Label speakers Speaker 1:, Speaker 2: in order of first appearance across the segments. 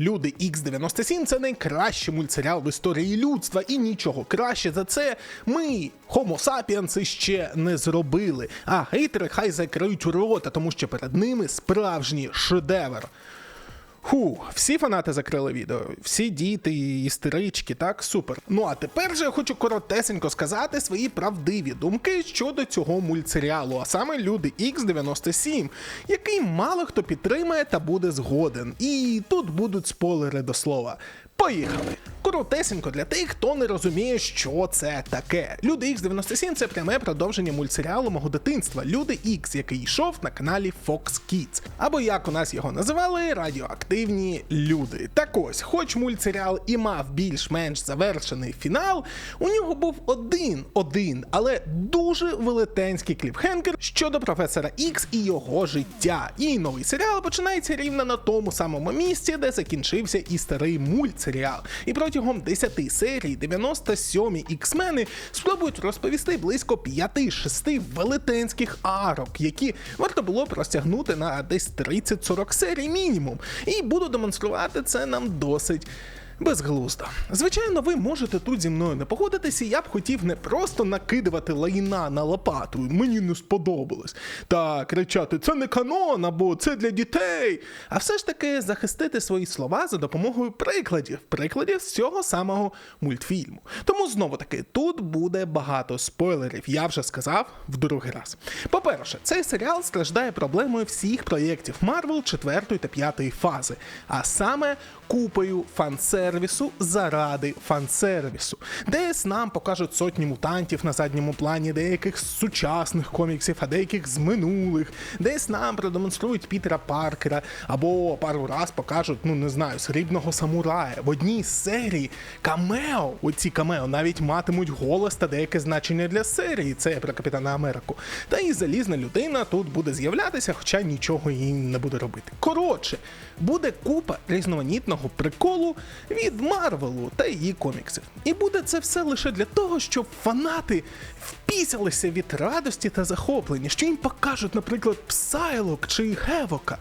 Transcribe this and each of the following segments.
Speaker 1: Люди X97 це найкращий мультсеріал в історії людства, і нічого краще за це ми, Homo sapiens, ще не зробили. А гейтери хай закриють рота, тому що перед ними справжній шедевр. Ху, всі фанати закрили відео, всі діти істерички, так, супер. Ну а тепер же я хочу коротесенько сказати свої правдиві думки щодо цього мультсеріалу, а саме люди X97, який мало хто підтримає та буде згоден. І тут будуть спойлери до слова. Поїхали! Коротесенько для тих, хто не розуміє, що це таке. Люди X97 це пряме продовження мультсеріалу мого дитинства Люди X, який йшов на каналі Fox Kids. Або як у нас його називали, радіоактивні люди. Так ось, хоч мультсеріал і мав більш-менш завершений фінал, у нього був один, один, але дуже велетенський кліпхенгер щодо професора X і його життя. І новий серіал починається рівно на тому самому місці, де закінчився і старий мультсеріал. І протягом 10 серій 97-мі іксмени спробують розповісти близько 5-6 велетенських арок, які варто було б розтягнути на десь 30-40 серій мінімум. І буду демонструвати це нам досить. Безглуздо. Звичайно, ви можете тут зі мною не погодитися, я б хотів не просто накидувати лайна на лопату, мені не сподобалось, та кричати це не канон або це для дітей. А все ж таки захистити свої слова за допомогою прикладів, прикладів з цього самого мультфільму. Тому знову таки тут буде багато спойлерів, я вже сказав в другий раз. По-перше, цей серіал страждає проблемою всіх проєктів Марвел 4 та 5 фази, а саме купою фан-сервісу заради фан-сервісу. Десь нам покажуть сотні мутантів на задньому плані деяких з сучасних коміксів, а деяких з минулих. Десь нам продемонструють Пітера Паркера, або пару раз покажуть, ну не знаю, срібного самурая. В одній з серій камео, оці камео навіть матимуть голос та деяке значення для серії. Це про Капітана Америку. Та і залізна людина тут буде з'являтися, хоча нічого їй не буде робити. Коротше, буде купа різноманітного приколу від Марвелу та її коміксів. І буде це все лише для того, щоб фанати впісялися від радості та захоплення, що їм покажуть, наприклад, Псайлок чи Гевока.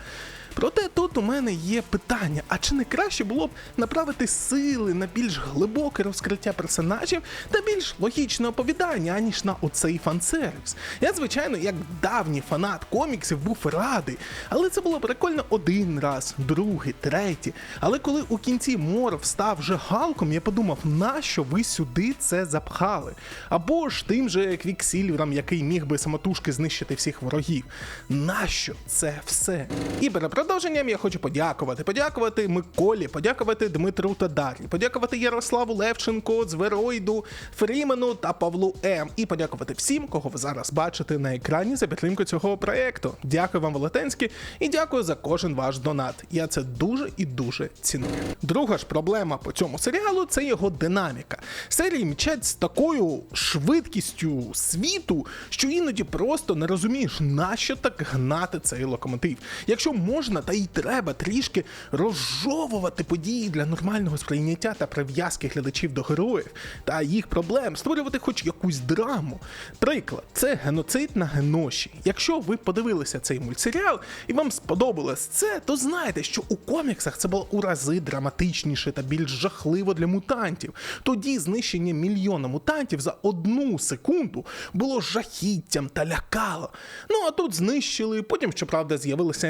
Speaker 1: Проте тут у мене є питання: а чи не краще було б направити сили на більш глибоке розкриття персонажів та більш логічне оповідання, аніж на оцей фан-сервіс? Я, звичайно, як давній фанат коміксів був радий, але це було прикольно один раз, другий, третій. Але коли у кінці Морф став вже галком, я подумав, нащо ви сюди це запхали? Або ж тим же Квіксільвером, який міг би самотужки знищити всіх ворогів. Нащо це все? І перед продовженням я хочу подякувати. Подякувати Миколі, подякувати Дмитру та Дар'ї, подякувати Ярославу Левченко, Звероїду, Фрімену та Павлу М. І подякувати всім, кого ви зараз бачите на екрані за підтримку цього проекту. Дякую вам, велетенські, і дякую за кожен ваш донат. Я це дуже і дуже ціную. Друга ж проблема по цьому серіалу це його динаміка. Серії мчать з такою швидкістю світу, що іноді просто не розумієш, нащо так гнати цей локомотив. Якщо можна, та й треба трішки розжовувати події для нормального сприйняття та прив'язки глядачів до героїв та їх проблем, створювати хоч якусь драму. Приклад, це геноцид на геноші. Якщо ви подивилися цей мультсеріал і вам сподобалось це, то знаєте, що у коміксах це було у рази драматичніше та більш жахливо для мутантів. Тоді знищення мільйона мутантів за одну секунду було жахіттям та лякало. Ну а тут знищили, потім, щоправда, з'явилася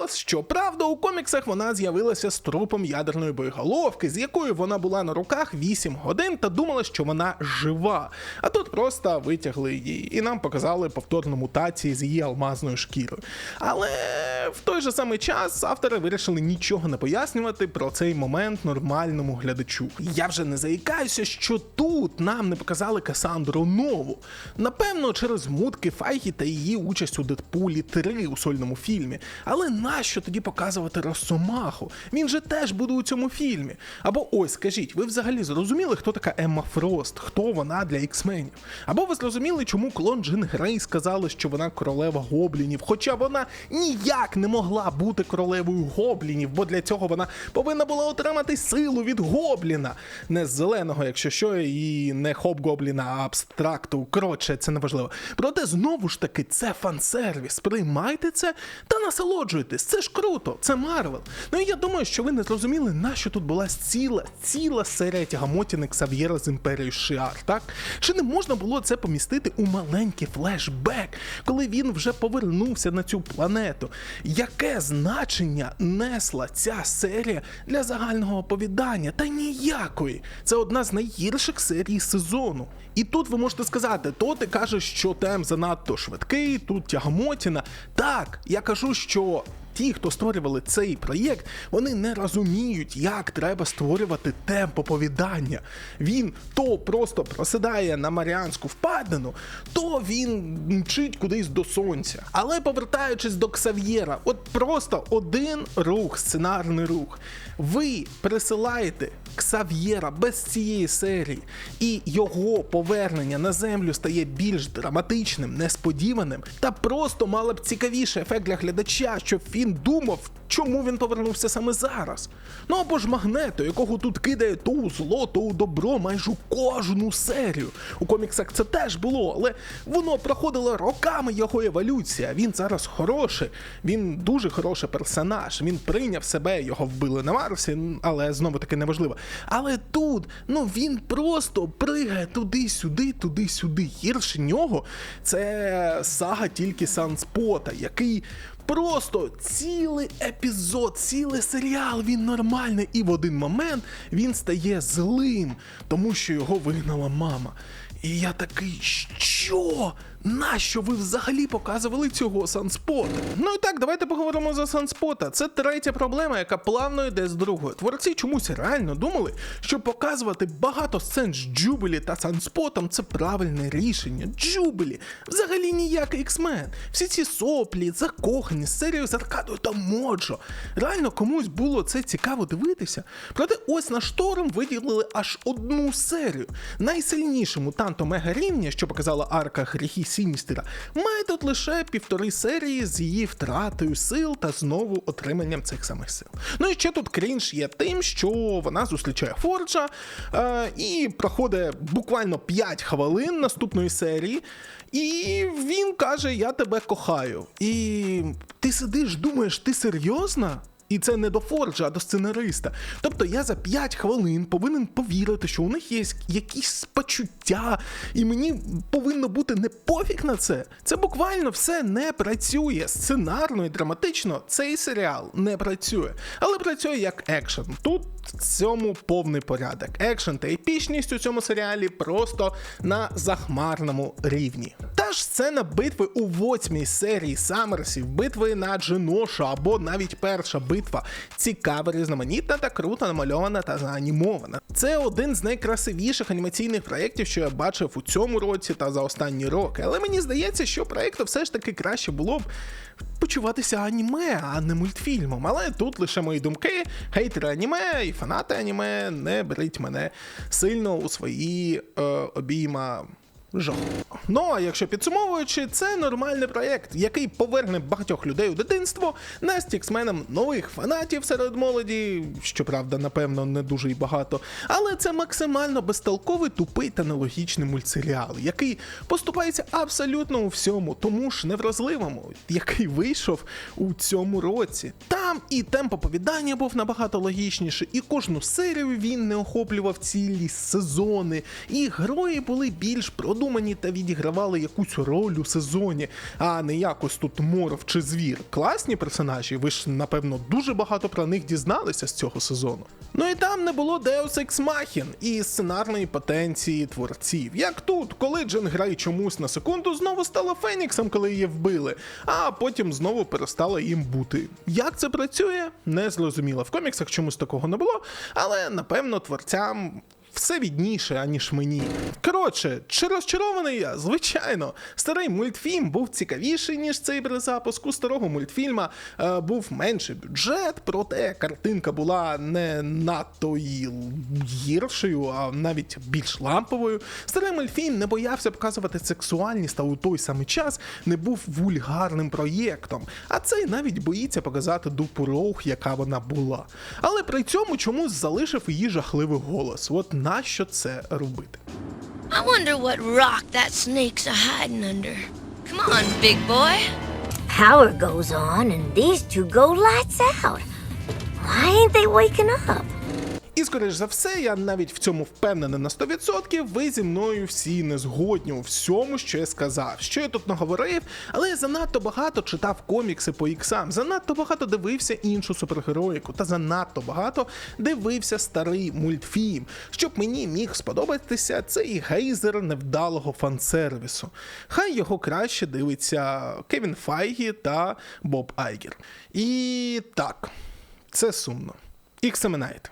Speaker 1: Емофрос. Щоправда, у коміксах вона з'явилася з трупом ядерної боєголовки, з якою вона була на руках 8 годин та думала, що вона жива. А тут просто витягли її і нам показали повторну мутації з її алмазною шкірою. Але в той же самий час автори вирішили нічого не пояснювати про цей момент нормальному глядачу. Я вже не заїкаюся, що тут нам не показали Касандру Нову. Напевно, через мутки Файгі та її участь у Дедпулі 3 у сольному фільмі. Але нащо тоді показувати Росомаху? Він же теж буде у цьому фільмі. Або ось скажіть, ви взагалі зрозуміли, хто така Емма Фрост, хто вона для іксменів? Або ви зрозуміли, чому клон Джин Грей сказали, що вона королева гоблінів, хоча вона ніяк не могла бути королевою гоблінів, бо для цього вона повинна була отримати силу від гобліна, не з зеленого, якщо що, і не хоп-гобліна, а абстракту. Коротше, це не важливо. Проте знову ж таки, це фан-сервіс. Приймайте це та насолоджуйтесь. Дивитесь, це ж круто, це Марвел. Ну і я думаю, що ви не зрозуміли, на що тут була ціла, ціла серія тягамотіни Ксав'єра з імперією Шиар, так? Чи не можна було це помістити у маленький флешбек, коли він вже повернувся на цю планету? Яке значення несла ця серія для загального оповідання? Та ніякої. Це одна з найгірших серій сезону. І тут ви можете сказати, то ти кажеш, що темп занадто швидкий, тут тягамотіна. Так, я кажу, що ті, хто створювали цей проєкт, вони не розуміють, як треба створювати темп оповідання. Він то просто просидає на Маріанську впадину, то він мчить кудись до сонця. Але повертаючись до Ксав'єра, от просто один рух, сценарний рух. Ви присилаєте Ксав'єра без цієї серії, і його повернення на землю стає більш драматичним, несподіваним та просто мало б цікавіший ефект для глядача, щоб він думав, чому він повернувся саме зараз. Ну або ж магнето, якого тут кидає то у зло, то у добро майже кожну серію. У коміксах це теж було, але воно проходило роками його еволюція. Він зараз хороший, він дуже хороший персонаж. Він прийняв себе, його вбили на Марсі, але знову таки неважливо. Але тут, ну він просто пригає туди-сюди, туди-сюди. Гірше нього це сага тільки Санспота, який Просто цілий епізод, цілий серіал, він нормальний, і в один момент він стає злим, тому що його вигнала мама. І я такий, що? Нащо ви взагалі показували цього санспота? Ну і так, давайте поговоримо за санспота. Це третя проблема, яка плавно йде з другої. Творці чомусь реально думали, що показувати багато сцен з Джубелі та санспотом це правильне рішення. Джубелі взагалі ніякий іксмен. Всі ці соплі, закохані з серією з аркадою та моджо. Реально комусь було це цікаво дивитися. Проте ось на шторм виділили аж одну серію. Найсильнішому танто мега рівня, що показала арка гріхи Сіністера, має тут лише півтори серії з її втратою сил та знову отриманням цих самих сил. Ну і ще тут крінж є тим, що вона зустрічає Форджа е, і проходить буквально 5 хвилин наступної серії. І він каже: Я тебе кохаю. І ти сидиш, думаєш, ти серйозно? І це не до Форджа, а до сценариста. Тобто я за 5 хвилин повинен повірити, що у них є якісь почуття, і мені повинно бути не пофіг на це. Це буквально все не працює. Сценарно і драматично цей серіал не працює. Але працює як екшен. Тут в цьому повний порядок. Екшен та епічність у цьому серіалі просто на захмарному рівні. Та ж сцена битви у восьмій серії Саммерсів, битви на Дженоша або навіть перша битва цікава, різноманітна та круто намальована та заанімована. Це один з найкрасивіших анімаційних проєктів, що я бачив у цьому році та за останні роки. Але мені здається, що проєкту все ж таки краще було б почуватися аніме, а не мультфільмом. Але тут лише мої думки, хейтери аніме і фанати аніме не беріть мене сильно у свої е, обійма. Жах. Ну а якщо підсумовуючи, це нормальний проєкт, який поверне багатьох людей у дитинство, не стіксменам нових фанатів серед молоді, щоправда, напевно, не дуже й багато. Але це максимально безтолковий, тупий та нелогічний мультсеріал, який поступається абсолютно у всьому, тому ж невразливому, який вийшов у цьому році. Там і темп оповідання був набагато логічніший, і кожну серію він не охоплював цілі сезони, і герої були більш продумані та відігравали якусь роль у сезоні, а не якось тут моров чи звір. Класні персонажі, ви ж напевно дуже багато про них дізналися з цього сезону. Ну і там не було Deus Ex Machina і сценарної потенції творців. Як тут, коли Джен Грей чомусь на секунду знову стала Феніксом, коли її вбили, а потім знову перестала їм бути. Як це працює, не зрозуміло. В коміксах чомусь такого не було, але напевно творцям. Все відніше, аніж мені. Коротше, чи розчарований я? Звичайно, старий мультфільм був цікавіший, ніж цей перезапуск. У старого мультфільма е, був менший бюджет, проте картинка була не надто гіршою, а навіть більш ламповою. Старий мультфільм не боявся показувати сексуальність, а у той самий час не був вульгарним проєктом. А цей навіть боїться показати дупу Роух, яка вона була. Але при цьому чомусь залишив її жахливий голос. От нащо це робити?
Speaker 2: I wonder what rock that snake's a hiding under. Come on, big boy. power goes on and these two go lights out. Why ain't they waking up?
Speaker 1: І скоріш за все, я навіть в цьому впевнений на 100%, ви зі мною всі не згодні у всьому, що я сказав. Що я тут наговорив, але я занадто багато читав комікси по іксам, занадто багато дивився іншу супергероїку, та занадто багато дивився старий мультфільм, щоб мені міг сподобатися цей гейзер невдалого фансервісу. Хай його краще дивиться Кевін Файгі та Боб Айгер. І так, це сумно. Іксаменайт.